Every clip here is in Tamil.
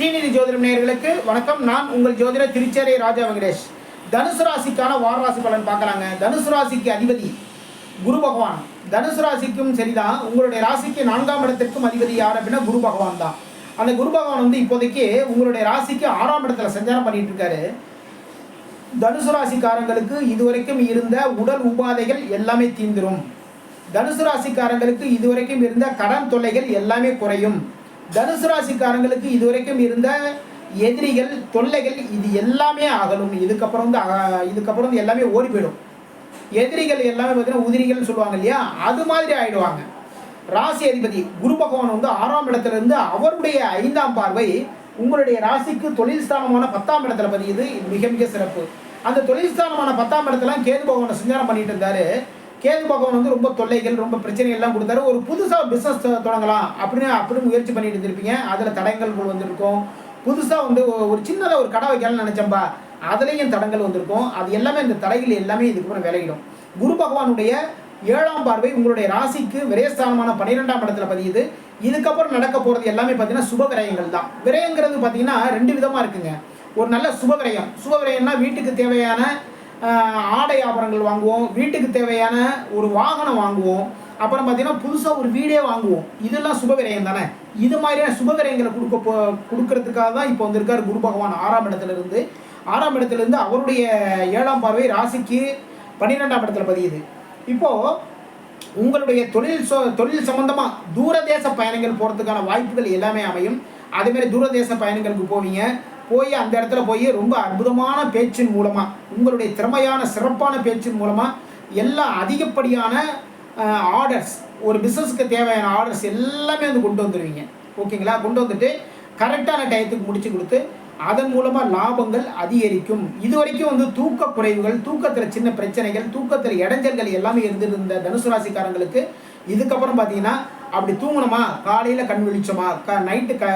ஸ்ரீநிதி ஜோதிடம் நேர்களுக்கு வணக்கம். நான் உங்கள் ஜோதிட திருச்சேரை ராஜா வெங்கடேஷ். தனுசு ராசிக்கான வாரராசி பலன் பார்க்கலாங்க. தனுசு ராசிக்கு அதிபதி குரு பகவான். தனுசு ராசிக்கும் சரிதான். உங்களுடைய ராசிக்கு நான்காம் இடத்திற்கும் அதிபதி யார் அப்படின்னா குரு பகவான் தான். அந்த குரு பகவான் வந்து இப்போதைக்கு உங்களுடைய ராசிக்கு ஆறாம் இடத்துல சஞ்சாரம் பண்ணிட்டு இருக்காரு. தனுசு ராசிக்காரங்களுக்கு இதுவரைக்கும் இருந்த உடல் உபாதைகள் எல்லாமே தீந்துரும் தனுசு ராசிக்காரங்களுக்கு இதுவரைக்கும் இருந்த கடன் தொல்லைகள் எல்லாமே குறையும். தனுசு ராசிக்காரங்களுக்கு இதுவரைக்கும் இருந்த எதிரிகள் தொல்லைகள் இது எல்லாமே அகலும். இதுக்கப்புறம் வந்து இதுக்கப்புறம் வந்து எல்லாமே ஓடி போயிடும். எதிரிகள் எல்லாமே பார்த்தீங்கன்னா உதிரிகள்னு சொல்லுவாங்க இல்லையா? அது மாதிரி ஆயிடுவாங்க. ராசி அதிபதி குரு பகவான் வந்து ஆறாம் இடத்துல இருந்து அவருடைய ஐந்தாம் பார்வை உங்களுடைய ராசிக்கு தொழில் ஸ்தானமான பத்தாம் இடத்துல பதியுது. இது மிக மிக சிறப்பு. அந்த தொழில் ஸ்தானமான பத்தாம் இடத்துல கேது பகவானை சஞ்சாரம் பண்ணிட்டு இருந்தாரு. கேது பகவான் வந்து ரொம்ப தொல்லைகள் ரொம்ப பிரச்சனைகள் எல்லாம் கொடுத்தாரு. ஒரு புதுசாக பிஸ்னஸ் தொடங்கலாம் அப்படின்னு அப்படின்னு முயற்சி பண்ணிட்டு இருந்திருப்பீங்க அதில் தடங்கல்கள் வந்திருக்கும். புதுசாக வந்து ஒரு சின்னதாக ஒரு கடை வைக்கலாம்னு நினச்சம்பா அதுலேயும் தடங்கள் வந்திருக்கும். அது எல்லாமே இந்த தடைகள் எல்லாமே இதுக்கப்புறம் விலகிடும். குரு பகவானுடைய ஏழாம் பார்வை உங்களுடைய ராசிக்கு விரயஸ்தானமான பன்னிரெண்டாம் இடத்துல பதியுது. இதுக்கப்புறம் நடக்க போகிறது எல்லாமே பார்த்தீங்கன்னா சுப விரயங்கள் தான். விரயங்கிறது பார்த்தீங்கன்னா ரெண்டு விதமாக இருக்குங்க. ஒரு நல்ல சுப விரயம். சுப விரயம்னா வீட்டுக்கு தேவையான ஆடை ஆபரணங்கள் வாங்குவோம் வீட்டுக்கு தேவையான ஒரு வாகனம் வாங்குவோம் அப்புறம் பார்த்தீங்கன்னா புதுசாக ஒரு வீடே வாங்குவோம். இதெல்லாம் சுப விரயம் தானே? இது மாதிரியான சுப விரயங்களை கொடுக்க போ கொடுக்கறதுக்காக தான் இப்போ வந்திருக்கார் குரு பகவான் ஆறாம் இடத்துலேருந்து. ஆறாம் இடத்துலேருந்து அவருடைய ஏழாம் பார்வை ராசிக்கு பன்னிரெண்டாம் இடத்துல பதியுது. இப்போது உங்களுடைய தொழில் சொ தொழில் சம்மந்தமாக தூரதேச பயணங்கள் போகிறதுக்கான வாய்ப்புகள் எல்லாமே அமையும். அதேமாரி தூரதேச பயணங்களுக்கு போவீங்க. போய் அந்த இடத்துல போய் ரொம்ப அற்புதமான பேச்சின் மூலமாக உங்களுடைய திறமையான சிறப்பான பேச்சின் மூலமாக எல்லா அதிகப்படியான ஆர்டர்ஸ் ஒரு பிஸ்னஸுக்கு தேவையான ஆர்டர்ஸ் எல்லாமே வந்து கொண்டு வந்துடுவீங்க ஓகேங்களா? கொண்டு வந்துட்டு கரெக்டான டயத்துக்கு முடிச்சு கொடுத்து அதன் மூலமாக லாபங்கள் அதிகரிக்கும். இது வரைக்கும் வந்து தூக்க குறைவுகள் தூக்கத்தில் சின்ன பிரச்சனைகள் தூக்கத்தில் இடைஞ்சல்கள் எல்லாமே இருந்திருந்த தனுசு ராசிக்காரங்களுக்கு இதுக்கப்புறம் பார்த்தீங்கன்னா அப்படி தூங்கணுமா காலையில் கண் விழிச்சோமா? க நைட்டு க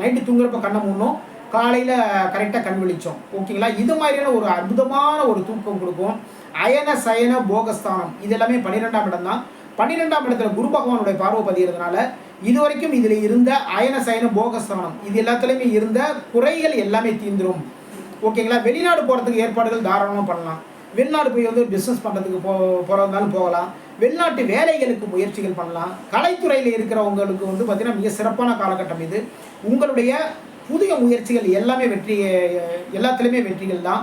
நைட்டு தூங்குறப்ப கண்ணை மூடணும். காலையில் கரெக்டாக கண் விழிச்சோம். ஓகேங்களா? இது மாதிரியான ஒரு அற்புதமான ஒரு தூக்கம் கொடுக்கும். அயன சயன போகஸ்தானம். இது எல்லாமே பன்னிரெண்டாம் இடம் தான். பன்னிரெண்டாம் இடத்துல குரு பகவானுடைய பார்வை பதிகிறதுனால இது வரைக்கும் இதில் இருந்த அயன சயன போகஸ்தானம் இது எல்லாத்துலேயுமே இருந்த குறைகள் எல்லாமே தீந்துடும் ஓகேங்களா? வெளிநாடு போகிறதுக்கு ஏற்பாடுகள் தாராளமாக பண்ணலாம். வெளிநாடு போய் வந்து பிஸ்னஸ் பண்ணுறதுக்கு போ போகிறதாலும் போகலாம். வெளிநாட்டு வேலைகளுக்கு முயற்சிகள் பண்ணலாம். கலைத்துறையில் இருக்கிறவங்களுக்கு வந்து பார்த்திங்கன்னா மிக சிறப்பான காலகட்டம் இது. உங்களுடைய புதிய முயற்சிகள் எல்லாமே வெற்றி எல்லாத்துலேயுமே வெற்றிகள் தான்.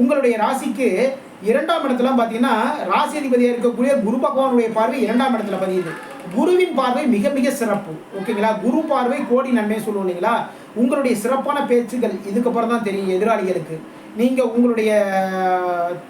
உங்களுடைய ராசிக்கு இரண்டாம் இடத்துல பார்த்தீங்கன்னா ராசி அதிபதியாக இருக்கக்கூடிய குரு பகவானுடைய பார்வை இரண்டாம் இடத்துல பதியுது. குருவின் பார்வை மிக மிக சிறப்பு. ஓகேங்களா குரு பார்வை கோடி நன்மை சொல்லுவோம் இல்லைங்களா? உங்களுடைய சிறப்பான பேச்சுகள் இதுக்கப்புறம் தான் தெரியும் எதிராளிகளுக்கு. நீங்கள் உங்களுடைய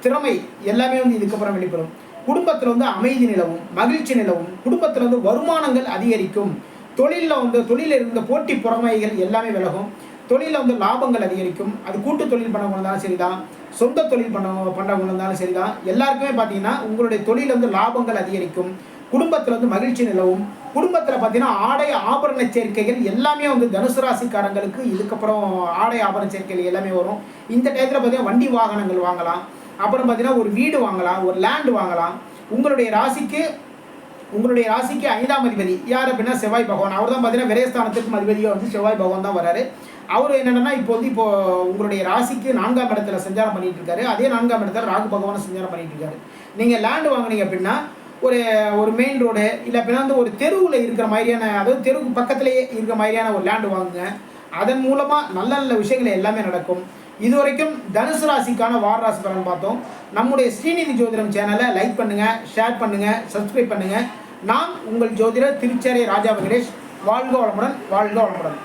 திறமை எல்லாமே வந்து இதுக்கப்புறம் வெளிப்படும். குடும்பத்தில் வந்து அமைதி நிலவும் மகிழ்ச்சி நிலவும் குடும்பத்தில் வந்து வருமானங்கள் அதிகரிக்கும். தொழிலில் வந்து தொழிலில் இருந்த போட்டி புறமைகள் எல்லாமே விலகும். தொழிலில் வந்து லாபங்கள் அதிகரிக்கும். அது கூட்டு தொழில் பண்ணவங்க இருந்தாலும் சரிதான். சொந்த தொழில் பண்ண பண்ணுறவங்க இருந்தாலும் சரிதான். எல்லாருக்குமே பார்த்தீங்கன்னா உங்களுடைய தொழிலில் வந்து லாபங்கள் அதிகரிக்கும். குடும்பத்தில் வந்து மகிழ்ச்சி நிலவும். குடும்பத்தில் பார்த்தீங்கன்னா ஆடை ஆபரண சேர்க்கைகள் எல்லாமே வந்து தனுசு ராசிக்காரங்களுக்கு இதுக்கப்புறம் ஆடை ஆபரண சேர்க்கைகள் எல்லாமே வரும். இந்த டயத்தில் பார்த்தீங்கன்னா வண்டி வாகனங்கள் வாங்கலாம். அப்புறம் பார்த்தீங்கன்னா ஒரு வீடு வாங்கலாம் ஒரு லேண்ட் வாங்கலாம். உங்களுடைய ராசிக்கு உங்களுடைய ராசிக்கு ஐந்தாம் அதிபதி. யார் அப்படின்னா செவ்வாய் பகவான். அவர் தான் பார்த்தீங்கன்னா விரயஸ்தானத்துக்கும் அதிபதியாக வந்து செவ்வாய் பகவான் தான் வராரு. அவர் என்னென்னா இப்போ வந்து இப்போ உங்களுடைய ராசிக்கு நான்காம் இடத்துல சஞ்சாரம் பண்ணிட்டு இருக்காரு அதே நான்காம் இடத்துல ராகு பகவான் சஞ்சாரம் பண்ணிட்டு இருக்காரு நீங்கள் லேண்டு வாங்குனீங்க அப்படின்னா ஒரு ஒரு மெயின் ரோடு இல்லை அப்படின்னா வந்து ஒரு தெருவில் இருக்கிற மாதிரியான அதாவது தெருவுக்கு பக்கத்துலேயே இருக்கிற மாதிரியான ஒரு லேண்டு வாங்குங்க. அதன் மூலமாக நல்ல நல்ல விஷயங்கள் எல்லாமே நடக்கும். இது வரைக்கும் தனுசு ராசிக்கான வார ராசி பலன் பார்த்தோம். நம்முடைய ஸ்ரீநிதி ஜோதிடம் சேனலை லைக் பண்ணுங்கள் ஷேர் பண்ணுங்கள் சப்ஸ்கிரைப் பண்ணுங்கள் நான் உங்கள் ஜோதிடர் திருச்சேரை ராஜா வெங்கடேஷ். வாழ்க வளமுடன் வாழ்க வளமுடன்.